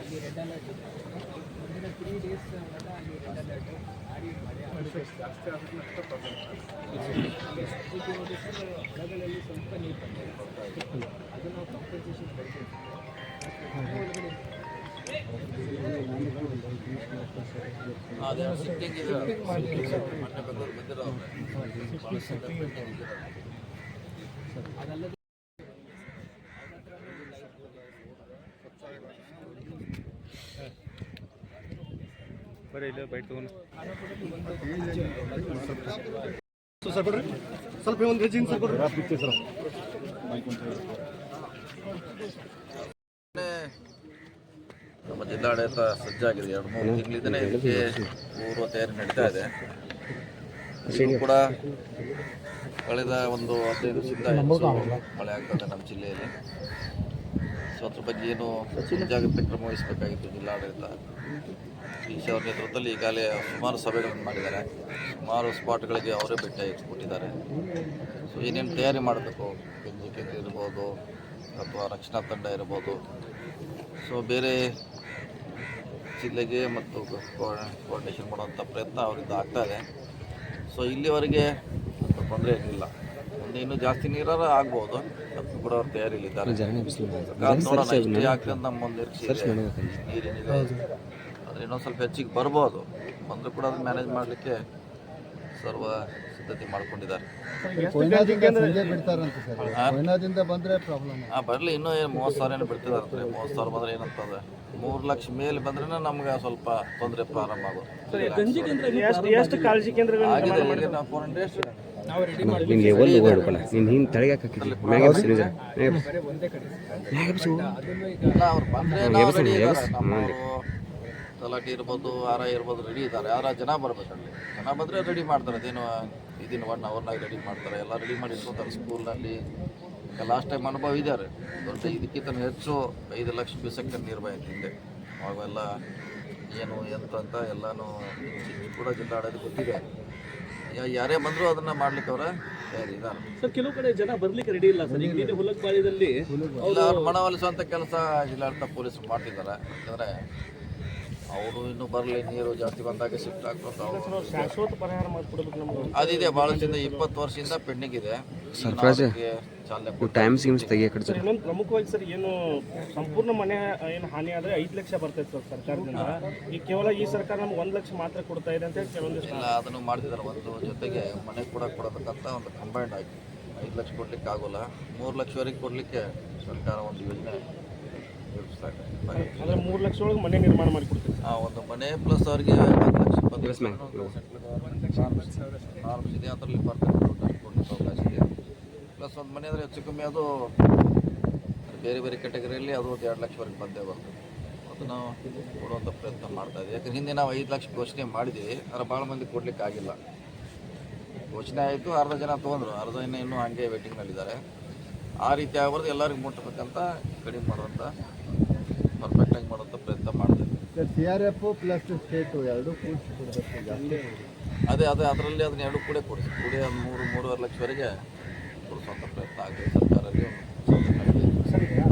ಆ ರಿಂಗ್ ಕೆಳಗಿನ ರಿಂಗಿಗೆ ಆ ಎರಡು ಫೀಟ್ ಬರೀ ಇಲ್ಲ ಬೈಟ್ ತಗೊಂಡು. ಸರ್ ಸ್ವಲ್ಪ ಒಂದು ರೆಜಿನ್ ಸರ್ ಕೊಡ್ರಿ ಸರ್ ನಮ್ಮ ಜಿಲ್ಲಾಡಳಿತ ಸಜ್ಜಾಗಿದೆ. ಎರಡು ಮೂರು ತಿಂಗಳಿಂದನೇ ಇದಕ್ಕೆ ಪೂರ್ವ ತಯಾರಿ ನಡೀತಾ ಇದೆ. ಕೂಡ ಕಳೆದ ಒಂದು ಹದಿನೈದು ಹೆಚ್ಚು ಮಳೆ ಆಗ್ತದೆ ನಮ್ಮ ಜಿಲ್ಲೆಯಲ್ಲಿ. ಸೊ ಅದ್ರ ಬಗ್ಗೆ ಏನು ಮುಂಜಾಗ್ರತೆ ಕ್ರಮ ವಹಿಸಬೇಕಾಗಿತ್ತು ಜಿಲ್ಲಾಡಳಿತ? ಈಶಾ ಅವರ ನೇತೃತ್ವದಲ್ಲಿ ಈಗಾಗಲೇ ಸುಮಾರು ಸಭೆಗಳನ್ನು ಮಾಡಿದ್ದಾರೆ. ಸುಮಾರು ಸ್ಪಾಟ್ಗಳಿಗೆ ಅವರೇ ಭೇಟಿ ಕೊಟ್ಟಿದ್ದಾರೆ. ಸೊ ಏನೇನು ತಯಾರಿ ಮಾಡಬೇಕು? ಗಂಜಿ ಕೇಂದ್ರ ಇರ್ಬೋದು ಅಥವಾ ರಕ್ಷಣಾ ತಂಡ ಇರ್ಬೋದು. ಸೊ ಬೇರೆ ಜಿಲ್ಲೆಗೆ ಮತ್ತು ಕೋಆರ್ಡಿನೇಷನ್ ಮಾಡುವಂಥ ಪ್ರಯತ್ನ ಅವರಿಂದ ಆಗ್ತಾಯಿದೆ ಸೊ ಇಲ್ಲಿವರೆಗೆ ತೊಂದರೆ ಮುಂದೆ ಇನ್ನೂ ಜಾಸ್ತಿ ನೀರಾರ ಆಗ್ಬೋದು. ಅದಕ್ಕೂ ಕೂಡ ಅವ್ರ ತಯಾರಿಯಲ್ಲಿದ್ದಾರೆ. ಆದ್ರೆ ನೋಡೋಣ. ಎಷ್ಟೇ ಆಗ್ತದೆ ಅಂತ ನಮ್ಮ ಒಂದು ನೀರಿನಿದೆ ಆದರೆ ಇನ್ನೊಂದು ಸ್ವಲ್ಪ ಹೆಚ್ಚಿಗೆ ಬರ್ಬೋದು. ಬಂದ್ರು ಕೂಡ ಅದನ್ನ ಮ್ಯಾನೇಜ್ ಮಾಡ್ಲಿಕ್ಕೆ ಸರ್ವ ಸಿದ್ಧತೆ ಮಾಡ್ಕೊಂಡಿದ್ದಾರೆ. ಸಂಜೆ ಬಿಡ್ತಾರಂತ ಸರ್. ಹಾ? ಬಂದ್ರೆ ಪ್ರಾಬ್ಲಮ್ ಹಾಂ ಬರಲಿ. ಇನ್ನೂ ಏನು ಮೂವತ್ತು ಸಾವಿರ ಏನು ಬಿಡ್ತಿದ್ದಾರೆ ಮೂವತ್ತು ಸಾವಿರ ಬಂದ್ರೆ ಏನಂತದ. ಮೂರು ಲಕ್ಷ ಮೇಲೆ ಬಂದ್ರೆ ನಮ್ಗೆ ಸ್ವಲ್ಪ ತೊಂದರೆ ಪ್ರಾರಂಭ ಆಗೋದು ಎಷ್ಟು ಕಾಳಜಿ ಕೇಂದ್ರಗಳು ಆಗಿದೆ ನಾವು ಫೋರ್ ಹಂಡ್ರೆಡ್ ನಿನ್ ಲೆವೆಲ್ ಹೋಗ್ಬೇಕಲ್ಲ ನೀನು ಹಿಂಗೆ ತೆಳಗೆ ಹಾಕಿದ್ರಿ ಮ್ಯಾಗ ಎಬ್ಸು ನಿಜ ಮ್ಯಾಗ ಎಬ್ಸು ತಲಾಟಿ ಇರ್ಬೋದು ಆರ ಇರ್ಬೋದು ರೆಡಿ ಇದ್ದಾರೆ. ಯಾರ ಜನ ಬರ್ಬೇಕಲ್ಲಿ ಜನ ಬಂದರೆ ರೆಡಿ ಮಾಡ್ತಾರೆ. ಅದೇನು ಇದನ್ನು ಒನ್ ಅವರ್ನಾಗ ರೆಡಿ ಮಾಡ್ತಾರೆ. ಎಲ್ಲ ರೆಡಿ ಮಾಡಿ ಇಟ್ಕೊತಾರೆ ಸ್ಕೂಲ್ನಲ್ಲಿ ಲಾಸ್ಟ್ ಟೈಮ್ ಅನುಭವ ಇದ್ದಾರೆ ದೊಡ್ಡ ಇದಕ್ಕಿಂತ ಹೆಚ್ಚು ಐದು ಲಕ್ಷ ಬ್ಯೂಸೆಕ್ ನೀರು ಬಂದಿತ್ತು ಹಿಂದೆ ಅವಾಗೆಲ್ಲ ಏನು ಎಂತ ಅಂತ ಎಲ್ಲನೂ ಕೂಡ ಜಿಲ್ಲಾಡೋದು ಗೊತ್ತಿದೆ. ಯಾರೇ ಬಂದರೂ ಅದನ್ನ ಮಾಡ್ಲಿಕ್ಕೆ ಅವರ ಇದ್ದಾರೆ ಸರ್ ಕೆಲವು ಕಡೆ ಜನ ಬರ್ಲಿಕ್ಕೆ ರೆಡಿ ಇಲ್ಲ ಸರ್ ಈಗ ಅವ್ರು ಮನವೊಲಿಸುವಂಥ ಕೆಲಸ ಜಿಲ್ಲಾಡಳಿತ ಪೊಲೀಸರು ಮಾಡ್ತಿದ್ದಾರೆ. ಯಾಕಂದರೆ ಅವರು ಇನ್ನೂ ಬರಲಿ ನೀರು ಜಾಸ್ತಿ ಬಂದಾಗ ಶಿಫ್ಟ್ ಆಗ್ಬೇಕು ಅವರು. ಶಾಶ್ವತ ಪರಿಹಾರ ಮಾಡಿಕೊಡ್ಬೇಕು ನಮ್ಗೆ. ಅದಿದೆ ಭಾಳಷ್ಟಿಂದ ಇಪ್ಪತ್ತು ವರ್ಷದಿಂದ ಪೆಂಡಿಂಗ್ ಇದೆ. ಸರ್ಫರಾಜ್? ಟೈಮ್ ಸಿಮ್ಸ್ ತೆಗಿಯ ಸರ್ ಇನ್ನೊಂದು ಪ್ರಮುಖವಾಗಿ ಸರ್ ಏನು ಸಂಪೂರ್ಣ ಮನೆ ಏನು ಹಾನಿ ಆದರೆ ಐದು ಲಕ್ಷ ಬರ್ತೈತೆ ಸರ್ ಸರ್ಕಾರದಿಂದ. ಈ ಕೇವಲ ಈ ಸರ್ಕಾರ ನಮ್ಗೆ ಒಂದು ಲಕ್ಷ ಮಾತ್ರ ಕೊಡ್ತಾ ಇದೆ ಅಂತ ಹೇಳಿ ಕೆಲವೊಂದಿಷ್ಟು ಇಲ್ಲ ಅದನ್ನು ಮಾಡ್ತಿದ್ದಾರೆ ಒಂದು ಜೊತೆಗೆ ಮನೆ ಕೂಡ ಕೊಡಬೇಕಂತ ಒಂದು ಕಂಬೈಂಡ್ ಆಗಿ. ಐದು ಲಕ್ಷ ಕೊಡ್ಲಿಕ್ಕೆ ಆಗೋಲ್ಲ ಮೂರು ಲಕ್ಷವರೆಗೆ ಕೊಡಲಿಕ್ಕೆ ಸರ್ಕಾರ ಒಂದು ಯೋಜನೆ ಅಂದ್ರೆ ಮೂರು ಲಕ್ಷ ಒಳಗೆ ಮನೆ ನಿರ್ಮಾಣ ಮಾಡಿ ಕೊಡ್ತೀವಿ ಆ ಒಂದು ಮನೆ ಪ್ಲಸ್ ಅವ್ರಿಗೆ ಒಂದು ಲಕ್ಷ ಇದೆ ಅದರಲ್ಲಿ ಕೊಡಲಿಕ್ಕೆ ಅವಕಾಶ ಇದೆ. ಪ್ಲಸ್ ಒಂದು ಮನೆ ಅಂದರೆ ಹೆಚ್ಚು ಕಮ್ಮಿ ಅದು ಬೇರೆ ಬೇರೆ ಕ್ಯಾಟಗರಿಯಲ್ಲಿ ಅದು ಒಂದು ಎರಡು ಲಕ್ಷವರೆಗೆ ಬಂದೇ ಬರ್ತದೆ. ಅದು ನಾವು ಕೊಡುವಂಥ ಪ್ರಯತ್ನ ಮಾಡ್ತಾ ಇದ್ದೀವಿ. ಯಾಕಂದ್ರೆ ಹಿಂದೆ ನಾವು ಐದು ಲಕ್ಷ ಘೋಷಣೆ ಮಾಡಿದ್ದೀವಿ ಆದರೆ ಭಾಳ ಮಂದಿ ಕೊಡಲಿಕ್ಕೆ ಆಗಿಲ್ಲ. ಘೋಷಣೆ ಆಯಿತು ಅರ್ಧ ಜನ ತೊಗೊಂಡ್ರು. ಅರ್ಧ ಜನ ಇನ್ನೂ ಹಾಗೆ ವೇಟಿಂಗ್ನಲ್ಲಿದ್ದಾರೆ ಆ ರೀತಿ ಆಗ್ಬಾರ್ದು. ಎಲ್ಲರಿಗೂ ಮುಟ್ಟಬೇಕಂತ ಕಡಿಮೆ ಮಾಡುವಂಥ ಪರ್ಫೆಕ್ಟಾಗಿ ಮಾಡುವಂಥ ಪ್ರಯತ್ನ ಮಾಡ್ತೇವೆ. C R F plus state ಎರಡೂ ಕೂಡಿಸಿ ಕೊಡಬೇಕು ಜಾಸ್ತಿ ಅದೇ ಅದೇ ಅದರಲ್ಲಿ ಅದನ್ನ ಎರಡು ಕೂಡ ಕೊಡಿಸಿ ಕೂಡಿ ಅದು ಮೂರು ಮೂರುವರೆ ಲಕ್ಷವರೆಗೆ ಕೊಡಿಸುವಂಥ ಪ್ರಯತ್ನ ಆಗಲಿ ಸರ್ಕಾರದಲ್ಲಿ. ಒಂದು